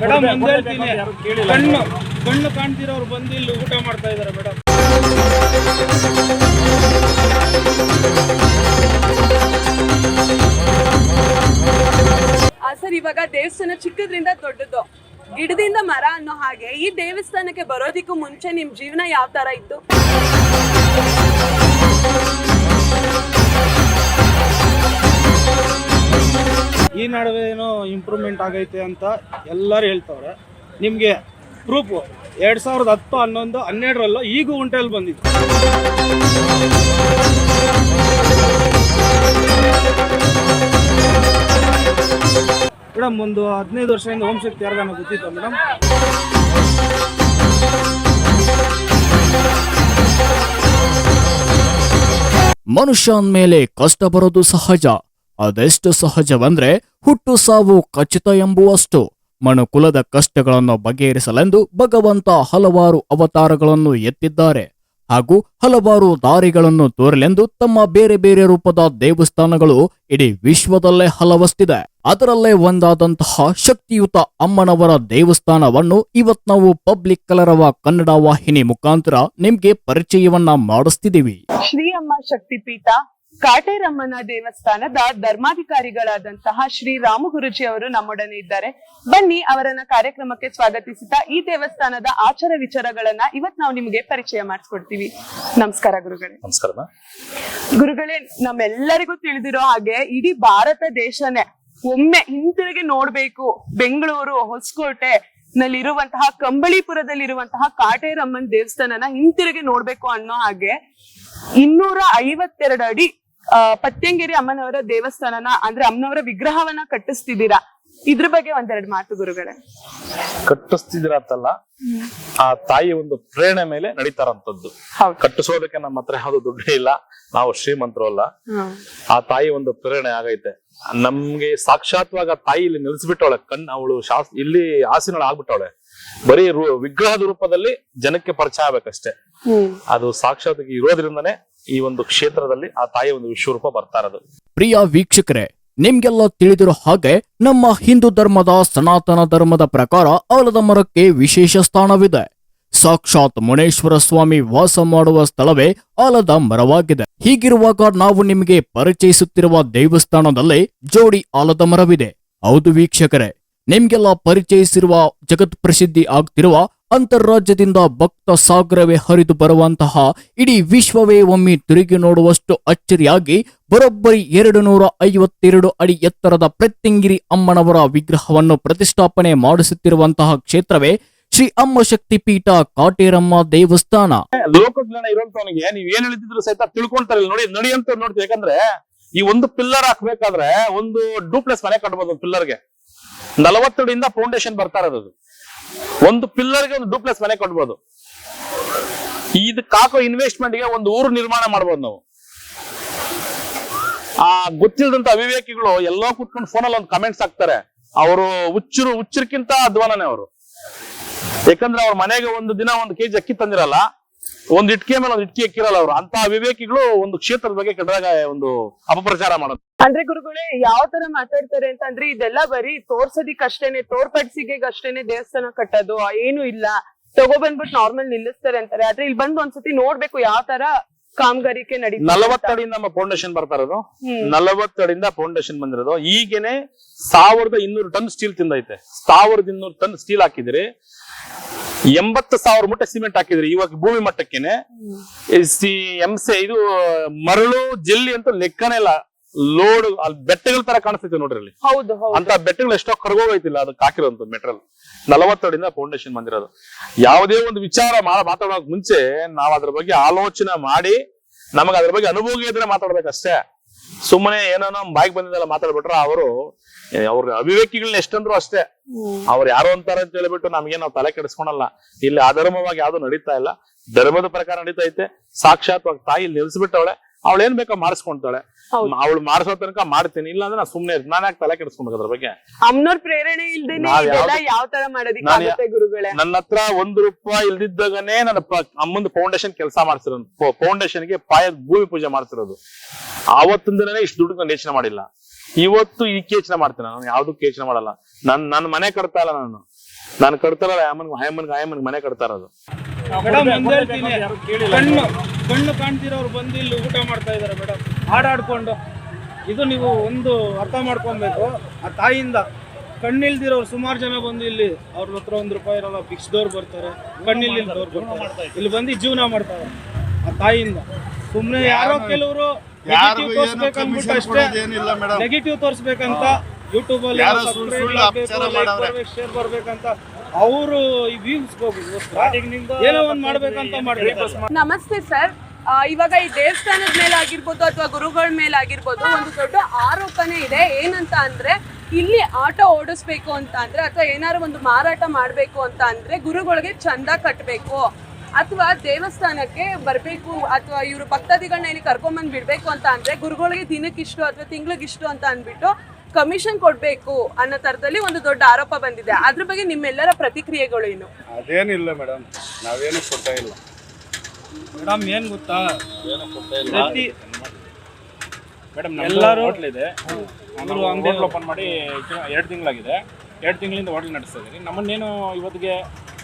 Madam ಒಂದ್ ಹೇಳ್ತೀನಿ. ಕಣ್ಣು ಕಣ್ಣು ಕಾಣ್ತಿರೋರು ಬಂದು ಇಲ್ಲಿ ಊಟ ಮಾಡ್ತಾ ಇದಾರೆ ಮೇಡಮ್. ಸರ್ ಇವಾಗ ದೇವಸ್ಥಾನ ಚಿಕ್ಕದ್ರಿಂದ ದೊಡ್ಡದು ಗಿಡದಿಂದ ಮರ ಅನ್ನೋ ಹಾಗೆ ಈ ದೇವಸ್ಥಾನಕ್ಕೆ ಬರೋದಿಕ್ಕೂ ಮುಂಚೆ ನಿಮ್ ಜೀವನ ಯಾವ ತರ ಇತ್ತು? ಈ ನಡುವೆ ಏನೋ ಇಂಪ್ರೂವ್ಮೆಂಟ್ ಆಗೈತೆ ಅಂತ ಎಲ್ಲರೂ ಹೇಳ್ತವ್ರೆ. ನಿಮಗೆ ಪ್ರೂಫು ಎರಡು ಸಾವಿರದ ಹತ್ತು, ಹನ್ನೊಂದು, ಹನ್ನೆರಡರಲ್ಲೂ ಈಗೂ ಉಂಟೆಯಲ್ಲಿ ಬಂದಿತ್ತು ಮೇಡಮ್, ಒಂದು ಹದಿನೈದು ವರ್ಷದಿಂದ ಹೋಮ್ ಶಕ್ತಿ ಗೊತ್ತಿತ್ತು ಮೇಡಮ್? ಮನುಷ್ಯನ ಮೇಲೆ ಕಷ್ಟ ಬರೋದು ಸಹಜ. ಅದೆಷ್ಟು ಸಹಜವಂದ್ರೆ ಹುಟ್ಟು ಸಾವು ಖಚಿತ ಎಂಬುವಷ್ಟು. ಮನುಕುಲದ ಕಷ್ಟಗಳನ್ನು ಬಗೆಹರಿಸಲೆಂದು ಭಗವಂತ ಹಲವಾರು ಅವತಾರಗಳನ್ನು ಎತ್ತಿದ್ದಾರೆ. ಹಾಗೂ ಹಲವಾರು ದಾರಿಗಳನ್ನು ತೋರಲೆಂದು ತಮ್ಮ ಬೇರೆ ಬೇರೆ ರೂಪದ ದೇವಸ್ಥಾನಗಳು ಇಡೀ ವಿಶ್ವದಲ್ಲೇ ಹಲವಷ್ಟಿದೆ. ಅದರಲ್ಲೇ ಒಂದಾದಂತಹ ಶಕ್ತಿಯುತ ಅಮ್ಮನವರ ದೇವಸ್ಥಾನವನ್ನು ಇವತ್ ನಾವು ಪಬ್ಲಿಕ್ ಕಲರವ ಕನ್ನಡ ವಾಹಿನಿ ಮುಖಾಂತರ ನಿಮ್ಗೆ ಪರಿಚಯವನ್ನ ಮಾಡಿಸ್ತಿದ್ದೀವಿ ಶ್ರೀ ಅಮ್ಮ ಶಕ್ತಿಪೀಠ ಕಾಟೇರಮ್ಮನ ದೇವಸ್ಥಾನದ ಧರ್ಮಾಧಿಕಾರಿಗಳಾದಂತಹ ಶ್ರೀ ರಾಮ ಗುರುಜಿ ಅವರು ನಮ್ಮೊಡನೆ ಇದ್ದಾರೆ. ಬನ್ನಿ ಅವರನ್ನ ಕಾರ್ಯಕ್ರಮಕ್ಕೆ ಸ್ವಾಗತಿಸಿದ ಈ ದೇವಸ್ಥಾನದ ಆಚಾರ ವಿಚಾರಗಳನ್ನ ಇವತ್ ನಾವು ನಿಮಗೆ ಪರಿಚಯ ಮಾಡಿಸ್ಕೊಡ್ತೀವಿ. ನಮಸ್ಕಾರ ಗುರುಗಳೇ. ನಮಸ್ಕಾರ ಗುರುಗಳೇ ನಮ್ಮೆಲ್ಲರಿಗೂ ತಿಳಿದಿರೋ ಹಾಗೆ ಇಡೀ ಭಾರತ ದೇಶನೇ ಒಮ್ಮೆ ಹಿಂತಿರುಗಿ ನೋಡ್ಬೇಕು. ಬೆಂಗಳೂರು ಹೊಸಕೋಟೆ ನಲ್ಲಿರುವಂತಹ ಕಂಬಳಿಪುರದಲ್ಲಿರುವಂತಹ ಕಾಟೇರಮ್ಮನ್ ದೇವಸ್ಥಾನನ ಹಿಂತಿರುಗಿ ನೋಡ್ಬೇಕು ಅನ್ನೋ ಹಾಗೆ ಇನ್ನೂರ ಐವತ್ತೆರಡು ಅಡಿ ಆ, ಪತ್ಯಂಗೇರಿ ಅಮ್ಮನವರ ದೇವಸ್ಥಾನನ ಅಂದ್ರೆ ಅಮ್ಮನವರ ವಿಗ್ರಹವನ್ನ ಕಟ್ಟಿಸ್ತಿದ್ದೀರಾ? ಇದ್ರ ಬಗ್ಗೆ ಒಂದೆರಡು ಮಾತು ಗುರುಗಳೇ. ಕಟ್ಟಿಸ್ತಿದ್ರ ಅಂತಲ್ಲ ಆ ತಾಯಿ ಒಂದು ಪ್ರೇರಣೆ ಮೇಲೆ ನಡೀತಾರಂತದ್ದು ಕಟ್ಟಿಸೋದಕ್ಕೆ ನಮ್ಮ ಹತ್ರ ಯಾವ್ದು ದುಡ್ಡು ಇಲ್ಲ ನಾವು ಶ್ರೀಮಂತರು ಅಲ್ಲ. ಆ ತಾಯಿ ಒಂದು ಪ್ರೇರಣೆ ಆಗೈತೆ. ನಮ್ಗೆ ಸಾಕ್ಷಾತ್ವಾಗ ತಾಯಿ ಇಲ್ಲಿ ನಿಲ್ಸ್ಬಿಟ್ಟವಳೆ ಕಣ್ ಅವಳು ಶಾಸ್ ಇಲ್ಲಿ ಹಾಸಿನಳ ಆಗ್ಬಿಟ್ಟವಳೆ. ಬರೀ ವಿಗ್ರಹದ ರೂಪದಲ್ಲಿ ಜನಕ್ಕೆ ಪರಿಚಯ ಆಗ್ಬೇಕಷ್ಟೇ. ಅದು ಸಾಕ್ಷಾತ್ ಇರೋದ್ರಿಂದನೇ ಈ ಒಂದು ಕ್ಷೇತ್ರದಲ್ಲಿ ಆ ತಾಯಿ ಒಂದು ವಿಶ್ವರೂಪ ಬರ್ತಾ ಇರೋದು. ಪ್ರಿಯ ವೀಕ್ಷಕರೇ, ನಿಮ್ಗೆಲ್ಲ ತಿಳಿದಿರೋ ಹಾಗೆ ನಮ್ಮ ಹಿಂದೂ ಧರ್ಮದ ಸನಾತನ ಧರ್ಮದ ಪ್ರಕಾರ ಆಲದ ಮರಕ್ಕೆ ವಿಶೇಷ ಸ್ಥಾನವಿದೆ. ಸಾಕ್ಷಾತ್ ಮುನೇಶ್ವರ ಸ್ವಾಮಿ ವಾಸ ಮಾಡುವ ಸ್ಥಳವೇ ಆಲದ ಮರವಾಗಿದೆ. ಹೀಗಿರುವಾಗ ನಾವು ನಿಮಗೆ ಪರಿಚಯಿಸುತ್ತಿರುವ ದೇವಸ್ಥಾನದಲ್ಲಿ ಜೋಡಿ ಆಲದ ಮರವಿದೆ. ಹೌದು ವೀಕ್ಷಕರೇ, ನಿಮ್ಗೆಲ್ಲ ಪರಿಚಯಿಸಿರುವ ಜಗತ್ ಪ್ರಸಿದ್ಧಿ ಆಗ್ತಿರುವ ಅಂತರ್ರಾಜ್ಯದಿಂದ ಭಕ್ತ ಸಾಗರವೇ ಹರಿದು ಬರುವಂತಹ ಇಡೀ ವಿಶ್ವವೇ ಒಮ್ಮೆ ತಿರುಗಿ ನೋಡುವಷ್ಟು ಅಚ್ಚರಿಯಾಗಿ ಬರೋಬ್ಬರಿ ಎರಡು ನೂರ ಐವತ್ತೆರಡು ಅಡಿ ಎತ್ತರದ ಪ್ರತ್ಯಂಗಿರಿ ಅಮ್ಮನವರ ವಿಗ್ರಹವನ್ನು ಪ್ರತಿಷ್ಠಾಪನೆ ಮಾಡಿಸುತ್ತಿರುವಂತಹ ಕ್ಷೇತ್ರವೇ ಶ್ರೀ ಅಮ್ಮ ಶಕ್ತಿ ಪೀಠ ಕಾಟೇರಮ್ಮ ದೇವಸ್ಥಾನ. ಲೋಕಜ್ಞಾನ ಇರುವಂತವನಿಗೆ ನೀವ್ ಏನ್ ಹೇಳಿದ್ರು ಸಹಿತ ತಿಳ್ಕೊಳ್ತಾರೆ ನೋಡಿ, ನಡಿ ಅಂತ ನೋಡ್ತೀವಿ. ಯಾಕಂದ್ರೆ ಈ ಒಂದು ಪಿಲ್ಲರ್ ಹಾಕ್ಬೇಕಾದ್ರೆ ಒಂದು ಡೂಪ್ಲೆಸ್ ಮನೆ ಕಟ್ಬೋದು ಪಿಲ್ಲರ್ಗೆ. ನಲವತ್ತಡಿಯಿಂದ ಫೌಂಡೇಶನ್ ಬರ್ತಾ ಇರೋದು ಅದು. ಒಂದು ಪಿಲ್ಲರ್ಗೆ ಒಂದು ಡೂಪ್ಲೆಸ್ ಮನೆ ಕೊಡ್ಬೋದು. ಇದಕ್ಕೆ ಹಾಕೋ ಇನ್ವೆಸ್ಟ್ಮೆಂಟ್ಗೆ ಒಂದು ಊರು ನಿರ್ಮಾಣ ಮಾಡ್ಬೋದು ನಾವು. ಆ ಗೊತ್ತಿಲ್ಲದಂತ ಅವಿವೇಕಿಗಳು ಎಲ್ಲೋ ಕುತ್ಕೊಂಡು ಫೋನಲ್ಲಿ ಒಂದು ಕಮೆಂಟ್ಸ್ ಹಾಕ್ತಾರೆ. ಅವರು ಹುಚ್ಚರು ಹುಚ್ಚರ್ಕಿಂತ ಅಧ್ವಾನನೇ ಅವರು. ಯಾಕಂದ್ರೆ ಅವ್ರ ಮನೆಗೆ ಒಂದು ದಿನ ಒಂದು ಕೆಜಿ ಅಕ್ಕಿ ತಂದಿರಲ್ಲ. ಒಂದ್ ಇಟ್ಕೆ ಮೇಲೆ ಒಂದ್ ಇಟ್ಕೆ ಅಕ್ಕಿರಲ್ಲ ಅವ್ರು. ಅಂತ ವಿವೇಕಿಗಳು ಒಂದು ಕ್ಷೇತ್ರದ ಬಗ್ಗೆ ಕೆಟ್ಟದಾಗ ಒಂದು ಅಪಪ್ರಚಾರ ಮಾಡೋದು. ಅಂದ್ರೆ ಗುರುಗಳೇ ಯಾವ ತರ ಮಾತಾಡ್ತಾರೆ ಅಂತಂದ್ರೆ ಇದೆಲ್ಲ ಬರೀ ತೋರ್ಸೋದಿಕ್ ಅಷ್ಟೇನೆ ತೋರ್ಪಡಿಸಿಗೆ ಅಷ್ಟೇನೆ ದೇವಸ್ಥಾನ ಕಟ್ಟೋದು ಏನು ಇಲ್ಲ. ತಗೊಬಂದ್ಬಿಟ್ಟು ನಾರ್ಮಲ್ ನಿಲ್ಲಿಸ್ತಾರೆ ಅಂತಾರೆ. ಆದ್ರೆ ಇಲ್ಲಿ ಬಂದು ಒಂದ್ಸತಿ ನೋಡ್ಬೇಕು ಯಾವ ತರ ಕಾಮಗಾರಿಕೆ ನಡೀತಾ ನಲವತ್ತಡಿಯಿಂದ ನಮ್ಮ ಫೌಂಡೇಶನ್ ಬರ್ತಾ ಇರೋದು. ನಲವತ್ತಡಿಯಿಂದ ಫೌಂಡೇಶನ್ ಬಂದಿರೋದು. ಈಗೇನೆ ಸಾವಿರದ ಇನ್ನೂರು ಟನ್ ಸ್ಟೀಲ್ ತಿಂದೈತೆ. ಸಾವಿರದ ಇನ್ನೂರು ಟನ್ ಸ್ಟೀಲ್ ಹಾಕಿದ್ರಿ ಎಂಬತ್ತು ಸಾವಿರ ಮೂಟೆ ಸಿಮೆಂಟ್ ಹಾಕಿದ್ರಿ ಇವಾಗ ಭೂಮಿ ಮಟ್ಟಕ್ಕೆನೆ. ಎಂಸೆ ಇದು ಮರಳು ಜಲ್ಲಿ ಅಂತ ಲೆಕ್ಕನೇ ಇಲ್ಲ. ಲೋಡ್ ಅಲ್ಲಿ ಬೆಟ್ಟಗಳ ತರ ಕಾಣಿಸ್ತೈತೆ ನೋಡ್ರಿ ಅಲ್ಲಿ. ಅಂತ ಬೆಟ್ಟಗಳು ಎಷ್ಟೋ ಕರ್ಗೋಗೈತಿಲ್ಲ ಅದಕ್ಕೆ ಹಾಕಿರೋದು ಮೆಟ್ರಲ್ ನಲವತ್ತಡಿಂದ ಫೌಂಡೇಶನ್ ಬಂದಿರೋದು. ಯಾವುದೇ ಒಂದು ವಿಚಾರ ಮಾತಾಡೋಕ್ ಮುಂಚೆ ನಾವು ಅದ್ರ ಬಗ್ಗೆ ಆಲೋಚನೆ ಮಾಡಿ ನಮಗೆ ಅದ್ರ ಬಗ್ಗೆ ಅನುಭವ ಇದ್ರೆ ಮಾತಾಡ್ಬೇಕಷ್ಟೇ. ಸುಮ್ಮನೆ ಏನೋ ನಮ್ ಬಾಯಿಗೆ ಬಂದಿದ್ದೆಲ್ಲ ಮಾತಾಡ್ಬಿಟ್ರ ಅವರು ಅವ್ರ ಅಭಿವ್ಯಕ್ತಿಗಳನ್ನ ಎಷ್ಟಂದ್ರು ಅಷ್ಟೇ. ಅವ್ರು ಯಾರು ಅಂತಾರೆ ಅಂತ ಹೇಳಿಬಿಟ್ಟು ನಮ್ಗೆ ನಾವು ತಲೆ ಕೆಡಿಸ್ಕೊಳಲ್ಲ. ಇಲ್ಲಿ ಅಧರ್ಮವಾಗಿ ಯಾವ್ದು ನಡೀತಾ ಇಲ್ಲ. ಧರ್ಮದ ಪ್ರಕಾರ ನಡೀತಾ ಐತೆ ಸಾಕ್ಷಾತ್ ತಾಯಿ ನಿಲ್ಸ್ಬಿಟ್ಟವಳೆ. ಅವಳು ಏನ್ ಬೇಕೋ ಮಾಡಿಸ್ಕೊಂತಾಳೆ. ಅವಳು ಮಾಡಿಸೋ ತನಕ ಮಾಡ್ತೀನಿ ಇಲ್ಲ ಅಂದ್ರೆ ನಾನು ಸುಮ್ನೆ ನಾನು ಯಾಕೆ ತಲೆ ಕೆಡಿಸ್ಕೊಬೇಕು ಅದ್ರ ಬಗ್ಗೆ? ಅಮ್ನೋರ್ ಪ್ರೇರಣೆ ಇಲ್ದೇನೆ ಇದೆಲ್ಲ ಯಾವ ತರ ಮಾಡೋದಿಕ್ಕೆ ನಾನ್ ಗುರುಗಳೇ? ನನ್ನ ಹತ್ರ ಒಂದು ರೂಪಾಯಿ ಇಲ್ದಿದ್ದಾಗನೇ ನನ್ನ ಅಮ್ಮನ್ ಅಮ್ಮಂದು ಫೌಂಡೇಶನ್ ಕೆಲಸ ಮಾಡ್ತಿರೋದು ಫೌಂಡೇಶನ್ಗೆ ಪಾಯ ಭೂಮಿ ಪೂಜೆ ಮಾಡ್ತಿರೋದು ಆವತ್ತಿನ ದಿನನೇ ಇಷ್ಟು ದುಡ್ಡು ನಾನು ಯೋಚನೆ ಮಾಡಿಲ್ಲ. ಇವತ್ತು ಈ ಯೋಚನೆ ಮಾಡ್ತೀನಿ ನಾನು. ಯಾವ್ದಕ್ಕೂ ಯೋಚನೆ ಮಾಡಲ್ಲ. ನನ್ ನನ್ನ ಮನೆ ಕಟ್ತಾ ಇಲ್ಲ ನಾನು. ನಾನು ಕಟ್ತಾರಲ್ಲ ಅಮ್ಮನ್ಗೆ ಹಾಯಮ್ಮನ್ಗೆ ಹಾಯಮ್ಮನ್ಗೆ ಮನೆ ಕಟ್ತಾ ಇರೋದು. ಮೇಡಮ್ ಒಂದ್ ಹೇಳ್ತೀನಿ. ಕಣ್ಣು ಕಣ್ಣು ಕಾಣ್ತಿರೋರು ಬಂದು ಇಲ್ಲಿ ಊಟ ಮಾಡ್ತಾ ಇದಾರೆ ಮೇಡಮ್. ಹಾಡಾಡ್ಕೊಂಡು. ಇದು ನೀವು ಒಂದು ಅರ್ಥ ಮಾಡ್ಕೊಬೇಕು. ಆ ತಾಯಿಯಿಂದ ಕಣ್ಣಿಲ್ದಿರೋರು ಸುಮಾರು ಜನ ಬಂದು ಇಲ್ಲಿ ಅವ್ರ ಹತ್ರ ಒಂದ್ ರೂಪಾಯಿ ಇರಲ್ಲ ಭಿಕ್ಷದವ್ರು ಬರ್ತಾರೆ. ಕಣ್ಣಿಲ್ದಿರೋರು ಬರ್ತಾರೆ. ಇಲ್ಲಿ ಬಂದು ಜೀವನ ಮಾಡ್ತಾರೆ ಆ ತಾಯಿಯಿಂದ. ಸುಮ್ಮನೆ ಯಾರೋ ಕೆಲವರು ನೆಗೆಟಿವ್ ಏನು ತೋರಿಸ್ಬೇಕಂದ್ಬಿಟ್ಟು ಅಷ್ಟೇ ನೆಗೆಟಿವ್ ತೋರಿಸ್ಬೇಕಂತ ಯೂಟ್ಯೂಬಲ್ಲಿ ಯಾರೋ ಸುಳ್ಳು ಸುಳ್ಳು ಅಪಚಾರ ಮಾಡವ್ರೆ. ಶೇರ್ ಬರ್ಬೇಕಂತ ಅವರು ಈ ವ್ಯೂಸ್ ಏನೋ ಒಂದ್ ಮಾಡ್ಬೇಕಂತ ಮಾಡ್ಬೇಕು ನಮಸ್ತೆ ಸರ್. ಇವಾಗ ಈ ದೇವಸ್ಥಾನದ ಮೇಲೆ ಆಗಿರ್ಬೋದು ಅಥವಾ ಗುರುಗಳ ಮೇಲೆ ಆಗಿರ್ಬೋದು ಒಂದು ದೊಡ್ಡ ಆರೋಪನೆ ಇದೆ. ಏನಂತ ಅಂದ್ರೆ ಇಲ್ಲಿ ಆಟೋ ಓಡಿಸ್ಬೇಕು ಅಂತ ಅಂದ್ರೆ ಅಥವಾ ಏನಾರು ಒಂದು ಮಾರಾಟ ಮಾಡ್ಬೇಕು ಅಂತ ಅಂದ್ರೆ ಗುರುಗಳಿಗೆ ಚಂದ ಕಟ್ಟಬೇಕು ಅಥವಾ ದೇವಸ್ಥಾನಕ್ಕೆ ಬರಬೇಕು ಅಥವಾ ಇವರು ಭಕ್ತಾದಿಗಳನ್ನ ಇಲ್ಲಿ ಕರ್ಕೊಂಬಂದ್ ಬಿಡ್ಬೇಕು ಅಂತ ಅಂದ್ರೆ ಗುರುಗಳಿಗೆ ದಿನಕ್ಕಿಷ್ಟು ಅಥವಾ ತಿಂಗ್ಳಿಗಿಷ್ಟು ಅಂತ ಅಂದ್ಬಿಟ್ಟು ಕಮಿಷನ್ ಕೊಡಬೇಕು ಅನ್ನೋ ತರದಲ್ಲಿ ಒಂದು ದೊಡ್ಡ ಆರೋಪ ಬಂದಿದೆ. ಅದ್ರ ಬಗ್ಗೆ ನಿಮ್ಮೆಲ್ಲರ ಪ್ರತಿಕ್ರಿಯೆಗಳು ಏನು? ಅದೇನಿಲ್ಲ ಮೇಡಮ್. ನಾವೇನು ಕೊಡ್ತಾ ಇಲ್ಲ. ಮೇಡಮ್ ಏನ್ ಗೊತ್ತಾ? ಪ್ರತಿ ಮೇಡಮ್ ಎಲ್ಲರೂ- ಹೋಟ್ಲ್ ಇದೆ. ಅವರು ಅಂಗಡಿ ಓಪನ್ ಮಾಡಿ ಎರಡು ತಿಂಗಳಾಗಿದೆ. ಎರಡು ತಿಂಗಳಿಂದ ಹೋಟ್ಲ್ ನಡೆಸ್ತಾ ಇದ್ದೀವಿ ನಮ್ಮನ್ನೇನು ಇವತ್ತಿಗೆ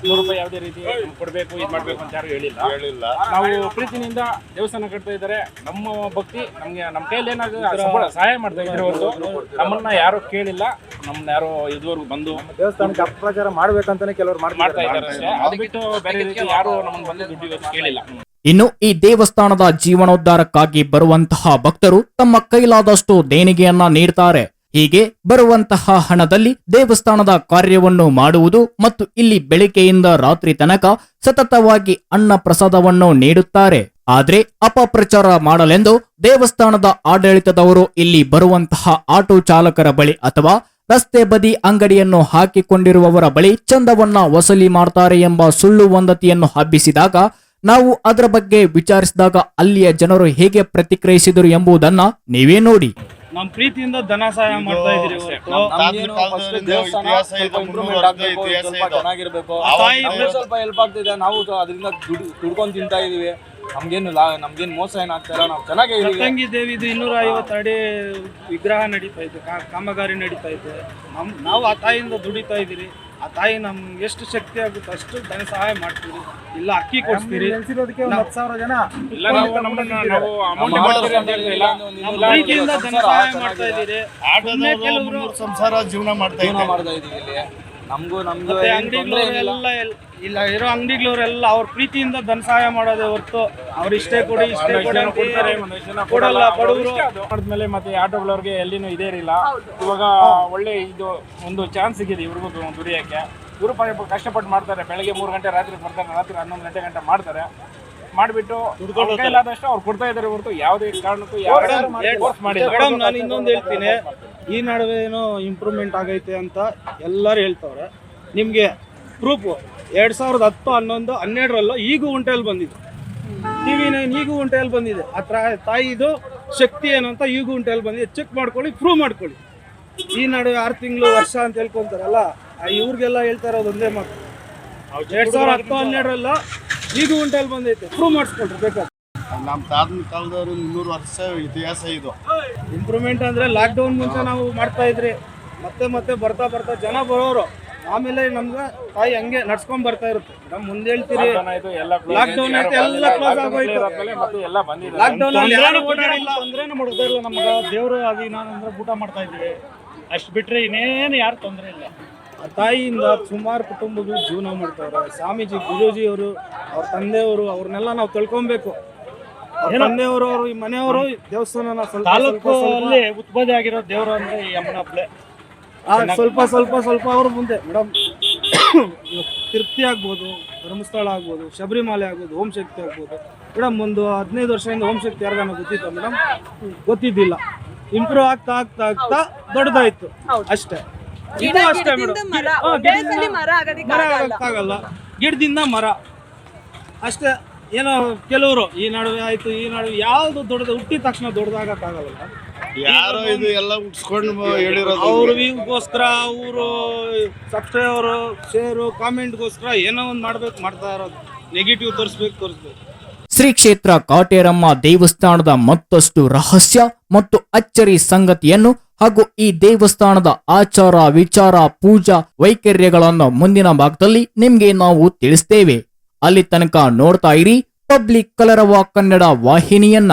ನೂರು ರೂಪಾಯಿ ಯಾವುದೇ ರೀತಿ ಕೊಡಬೇಕು ಇದು ಮಾಡಬೇಕು ಅಂತ ಯಾರು ಹೇಳಿಲ್ಲ. ಹೇಳಿಲ್ಲ. ನಾವು ಪ್ರೀತಿನಿಂದ ದೇವಸ್ಥಾನ ಕಟ್ತಾ ಇದ್ದಾರೆ. ನಮ್ಮ ಭಕ್ತಿ ನಮ್ಗೆ ನಮ್ಮ ಕೈಯಲ್ಲಿ ಏನಾಗುತ್ತೆ ಸಹಾಯ ಮಾಡ್ತಾ ಇದ್ರೆ ಹೊರತು ನಮ್ಮನ್ನ ಯಾರು ಕೇಳಿಲ್ಲ. ನಮ್ಮನ್ನ ಯಾರು ಇದುವರೆಗೂ ಬಂದು ದೇವಸ್ಥಾನಕ್ಕೆ ಅಪಪ್ರಚಾರ ಮಾಡ್ಬೇಕಂತಾನೆ ಕೆಲವರು ಮಾಡ್ತಾ ಇದ್ದಾರೆ. ಅದು ಬಿಟ್ಟು ಬೇರೆ ರೀತಿ ಯಾರು ನಮ್ಮನ್ನ ಬಂದು ದುಡ್ಡು ಇವತ್ತು ಕೇಳಿಲ್ಲ. ಇನ್ನು ಈ ದೇವಸ್ಥಾನದ ಜೀವನೋದ್ಧಾರಕ್ಕಾಗಿ ಬರುವಂತಹ ಭಕ್ತರು ತಮ್ಮ ಕೈಲಾದಷ್ಟು ದೇಣಿಗೆಯನ್ನ ನೀಡ್ತಾರೆ. ಹೀಗೆ ಬರುವಂತಹ ಹಣದಲ್ಲಿ ದೇವಸ್ಥಾನದ ಕಾರ್ಯವನ್ನು ಮಾಡುವುದು ಮತ್ತು ಇಲ್ಲಿ ಬೆಳಿಗ್ಗೆಯಿಂದ ರಾತ್ರಿ ತನಕ ಸತತವಾಗಿ ಅನ್ನ ಪ್ರಸಾದವನ್ನು ನೀಡುತ್ತಾರೆ. ಆದ್ರೆ ಅಪಪ್ರಚಾರ ಮಾಡಲೆಂದು ದೇವಸ್ಥಾನದ ಆಡಳಿತದವರು ಇಲ್ಲಿ ಬರುವಂತಹ ಆಟೋ ಚಾಲಕರ ಬಳಿ ಅಥವಾ ರಸ್ತೆ ಬದಿ ಅಂಗಡಿಯನ್ನು ಹಾಕಿಕೊಂಡಿರುವವರ ಬಳಿ ಚಂದವನ್ನ ವಸೂಲಿ ಮಾಡ್ತಾರೆ ಎಂಬ ಸುಳ್ಳು ವಂದತಿಯನ್ನು ಹಬ್ಬಿಸಿದಾಗ ನಾವು ಅದರ ಬಗ್ಗೆ ವಿಚಾರಿಸಿದಾಗ ಅಲ್ಲಿಯ ಜನರು ಹೇಗೆ ಪ್ರತಿಕ್ರಿಯಿಸಿದರು ಎಂಬುದನ್ನ ನೀವೇ ನೋಡಿ. ನಮ್ ಪ್ರೀತಿಯಿಂದ ಧನ ಸಹಾಯ ಮಾಡ್ತಾ ಇದೀರಿ ಇತಿಹಾಸ ಇದೆ ಚೆನ್ನಾಗಿರ್ಬೇಕು. ಆ ತಾಯಿ ನಮ್ಗೆ ಸ್ವಲ್ಪ ಹೆಲ್ಪ್ ಆಗ್ತಿದೆ. ನಾವು ಅದರಿಂದ ದುಡ್ಕೊಂಡ್ ತಿಂತಾ ಇದೀವಿ. ನಮ್ಗೇನು ಲಾ ನಮ್ಗೇನು ಮೋಸ ಏನಾಗ್ತಾ ಇಲ್ಲ ನಾವು ಚೆನ್ನಾಗಿ ಇದೀವಿ ದೇವಿದು ಇನ್ನೂರ ಐವತ್ತು ಅಡಿ ವಿಗ್ರಹ ನಡೀತಾ ಇದೆ ಕಾ- ಕಾಮಗಾರಿ ನಡೀತಾ ಇದೆ. ನಮ್ ನಾವು ಆ ತಾಯಿಯಿಂದ ದುಡಿತಾ ಇದೀರಿ ಆ ತಾಯಿ ನಮ್ಗೆ ಎಷ್ಟು ಶಕ್ತಿ ಆಗುತ್ತೆ ಅಷ್ಟು ಧನ ಸಹಾಯ ಮಾಡ್ತೀರಿ. ಇಲ್ಲ ಅಕ್ಕಿ ಕೊಡ್ತೀರಿ ಹತ್ತು ಸಾವಿರ ಜನ ಇಲ್ಲ ನಾವು ನಮ್ಮನ್ನ ನಾವು ಅಮೌಂಟ್ ನಮ್ಮ ಮಾಡ್ತೀವಿ ಅಂತ ಆಟೋದಲ್ಲಿ ಇಲ್ಲ. ಒಂದು- ಒಂದು- ನಮ್ಮ ಪ್ರೀತಿಯಿಂದ ಧನ ಸಂಸಾರ ಸಹಾಯ ಮಾಡ್ತಾ ಇದ್ದೀರಿ. ಆಟೋದವರು ಕೆಲವ್ರು- ಸಂಸಾರ ಜೀವನ ಮಾಡ್ತಾ ಜೀವನ ಇದ್ದಾರೆ. ಮಾಡ್ತಾ ಇದೀವಿ ಇಲ್ಲಿ. ನಮ್ಗೂ ನಮ್ದು ಮತ್ತೆ ಅಂಗಡಿಗಳವರೆಲ್ಲ ಇಲ್ಲ ಇರೋ ಅಂಗಡಿಗಳವರೆಲ್ಲ ಅವ್ರ ಪ್ರೀತಿಯಿಂದ ಧನ ಸಹಾಯ ಮಾಡೋದೇ ಹೊರತು ಅವ್ರು ಇಷ್ಟೇ ಕೊಡಿ ಇಷ್ಟೇ ಕೊಡಿ ಅಂತ ಕೊಡ್ತಾರೆ ಕೊಡಲ್ಲ ಬಡವರು. ಮಾಡಿದ್ಮೇಲೆ ಮತ್ತೆ ಆಟೋಗಳವ್ರಿಗೆ ಎಲ್ಲಿನೂ ಇದೇ ಇರಲಿಲ್ಲ. ಇವಾಗ ಒಳ್ಳೆ ಇದು ಒಂದು ಚಾನ್ಸ್ ಸಿಗಿದೆ ಇವ್ರಿಗೂ ದುಡಿಯೋಕ್ಕೆ. ಇವರು ಪಾಪ ಕಷ್ಟಪಟ್ಟು ಮಾಡ್ತಾರೆ. ಬೆಳಗ್ಗೆ ಮೂರು ಗಂಟೆ ರಾತ್ರಿ ಬರ್ತಾರೆ ರಾತ್ರಿ ಹನ್ನೊಂದು ಗಂಟೆ ಗಂಟೆ ಮಾಡ್ತಾರೆ. ಮಾಡಿಬಿಟ್ಟು ಅವ್ರ ಕೈಲಾದಷ್ಟು ಅವ್ರು ಕೊಡ್ತಾ ಇದ್ದಾರೆ ಹೊರತು ಯಾವುದೇ ಕಾರಣಕ್ಕೂ ಯಾರು ಫೋರ್ಸ್ ಮಾಡಿ ಮೇಡಮ್ ನಾನು ಇನ್ನೊಂದು ಹೇಳ್ತೀನಿ. ಈ ನಡುವೆ ಏನೋ ಇಂಪ್ರೂವ್ಮೆಂಟ್ ಆಗೈತೆ ಅಂತ ಎಲ್ಲರೂ ಹೇಳ್ತವ್ರೆ. ನಿಮಗೆ ಪ್ರೂಫ್ ಎರಡು ಸಾವಿರದ ಹತ್ತು, ಹನ್ನೊಂದು, ಹನ್ನೆರಡರಲ್ಲೋ ಈಗೂ ಉಂಟೆಯಲ್ಲಿ ಬಂದಿದೆ. ಟಿ ವಿ ನೈನ್ ಈಗೂ ಉಂಟೆಯಲ್ಲಿ ಬಂದಿದೆ. ಆ ತಾಯಿದು ಶಕ್ತಿ ಏನು ಅಂತ ಈಗೂ ಉಂಟೆಯಲ್ಲಿ ಬಂದಿದೆ. ಚೆಕ್ ಮಾಡ್ಕೊಳ್ಳಿ ಪ್ರೂವ್ ಮಾಡ್ಕೊಳ್ಳಿ. ಈ ನಡುವೆ ಆರು ತಿಂಗಳು ವರ್ಷ ಅಂತ ಹೇಳ್ಕೊಂತಾರಲ್ಲ ಇವ್ರಿಗೆಲ್ಲ ಹೇಳ್ತಾ ಇರೋದು ಒಂದೇ ಮಾತು. ಎರಡು ಸಾವಿರದ ಹತ್ತು, ಹನ್ನೆರಡರಲ್ಲ ಈಗೂ ಉಂಟೆಯಲ್ಲಿ ಬಂದೈತೆ. ಪ್ರೂವ್ ಮಾಡಿಸ್ಕೊಳ್ರಿ, ಬೇಕಾದ್ರೆ. ನಮ್ಮ ತಾತನ ಕಾಲದವರು ಇನ್ನೂರು ವರ್ಷ ಇತಿಹಾಸ ಇದು. ಇಂಪ್ರೂವ್ಮೆಂಟ್ ಅಂದ್ರೆ ಲಾಕ್ಡೌನ್ ಮುಂಚೆ ನಾವು ಮಾಡ್ತಾ ಇದ್ರಿ. ಮತ್ತೆ ಮತ್ತೆ ಬರ್ತಾ ಬರ್ತಾ ಜನ ಬರೋರು. ಆಮೇಲೆ ನಮ್ಗೆ ತಾಯಿ ಹಂಗೆ ನಡ್ಸ್ಕೊಂಡ್ ಬರ್ತಾ ಇರುತ್ತೆ. ನಮ್ ಮುಂದೆ ಹೇಳ್ತೀರಿ. ಲಾಕ್ಡೌನ್ ಆಯ್ತು, ಎಲ್ಲ ಕ್ಲೋಸ್ ಆಗೋಯ್ತು. ಮತ್ತೆ ಎಲ್ಲ ಬಂದಿದೆ. ಲಾಕ್ಡೌನ್ ಅಲ್ಲಿ ಯಾರು ಓಡಾಡಿಲ್ಲ ತೊಂದ್ರೆನೂ ಮಾಡೋದೇ ಇಲ್ಲ ನಮ್ಗೆ ದೇವರು ಆಗಿ ನಾನು ಅಂದ್ರೆ ಊಟ ಮಾಡ್ತಾ ಇದ್ದೀವಿ ಅಷ್ಟು ಬಿಟ್ರೆ ಇನ್ನೇನು ಯಾರು ತೊಂದರೆ ಇಲ್ಲ. ಆ ತಾಯಿಯಿಂದ ಸುಮಾರು ಕುಟುಂಬಗಳು ಜೀವನ ಮಾಡ್ತಾವ್ರೆ ಸ್ವಾಮೀಜಿ ಗುರುಜಿಯವರು ಅವ್ರ ತಂದೆಯವರು ಅವ್ರನ್ನೆಲ್ಲ ನಾವು ತಿಳ್ಕೊಬೇಕು. ಅವ್ರ ತಂದೆಯವರು ಈ ಮನೆಯವರು ದೇವಸ್ಥಾನನ ಸ್ವಲ್ಪ ತಾಲೂಕು ಸ್ವಲ್ಪ ಸ್ವಲ್ಪ- ಅಲ್ಲಿ ಉತ್ಪತ್ತಿ ಆಗಿರೋ ದೇವರು ಅಂದ್ರೆ ಈ ಅಮ್ಮನ ಹಬ್ಳೆ ಆ, ಸ್ವಲ್ಪ ಸ್ವಲ್ಪ ಸ್ವಲ್ಪ ಅವ್ರ ಮುಂದೆ. ಮೇಡಮ್ ತಿರುಪ್ತಿ ಆಗ್ಬೋದು ಧರ್ಮಸ್ಥಳ ಆಗ್ಬೋದು ಶಬರಿಮಾಲೆ ಆಗ್ಬೋದು ಓಂ ಶಕ್ತಿ ಆಗ್ಬೋದು. ಮೇಡಮ್ ಒಂದು ಹದಿನೈದು ವರ್ಷದಿಂದ ಓಂ ಶಕ್ತಿ ಯಾರಿಗಾನ ಗೊತ್ತಿತ್ತು ಮೇಡಮ್? ಗೊತ್ತಿದ್ದಿಲ್ಲ. ಇಂಪ್ರೂವ್ ಆಗ್ತಾ ಆಗ್ತಾ ಆಗ್ತಾ ದೊಡ್ಡದಾಯ್ತು. ಅಷ್ಟೇ. ಇದು ಅಷ್ಟೇ ಗಿಡದಿಂದ ಮೇಡಮ್. ಮರ ಒಂದೇ ಮರ ಆಗಲ್ಲ. ಆಗಕ್ಕಾಗಲ್ಲ. ಗಿಡದಿಂದ ಮರ. ಅಷ್ಟೇ. ಏನೋ ಕೆಲವರು ಈ ನಡುವೆ ಆಯ್ತು ಈ ನಡುವೆ ಯಾವ್ದು ದೊಡ್ಡದು ಹುಟ್ಟಿದ ತಕ್ಷಣ ದೊಡ್ಡದಾಗಕ್ಕಾಗಲ್ಲ. ಯಾರೋ ಇದು ಎಲ್ಲ ಉಟ್ಸ್ಕೊಂಡು ಹೇಳಿರೋದು. ಅವ್ರ ವ್ಯೂಗೋಸ್ಕರ ಅವರು ಸಬ್ಸ್ಕ್ರೈಬರು ಶೇರು ಕಾಮೆಂಟ್ಗೋಸ್ಕರ ಏನೋ ಒಂದು ಮಾಡ್ಬೇಕು ಮಾಡ್ತಾ ಇರೋದು. ನೆಗೆಟಿವ್ ತೋರಿಸ್ಬೇಕು ತೋರಿಸ್ಬೇಕು. ಶ್ರೀ ಕ್ಷೇತ್ರ ಕಾಟೇರಮ್ಮ ದೇವಸ್ಥಾನದ ಮತ್ತಷ್ಟು ರಹಸ್ಯ ಮತ್ತು ಅಚ್ಚರಿ ಸಂಗತಿಯನ್ನು ಹಾಗೂ ಈ ದೇವಸ್ಥಾನದ ಆಚಾರ ವಿಚಾರ ಪೂಜಾ ವೈಕರ್ಯಗಳನ್ನು ಮುಂದಿನ ಭಾಗದಲ್ಲಿ ನಿಮ್ಗೆ ನಾವು ತಿಳಿಸ್ತೇವೆ. ಅಲ್ಲಿ ತನಕ ನೋಡ್ತಾ ಇರಿ ಪಬ್ಲಿಕ್ ಕಲರವ ಕನ್ನಡ ವಾಹಿನಿಯನ್ನ.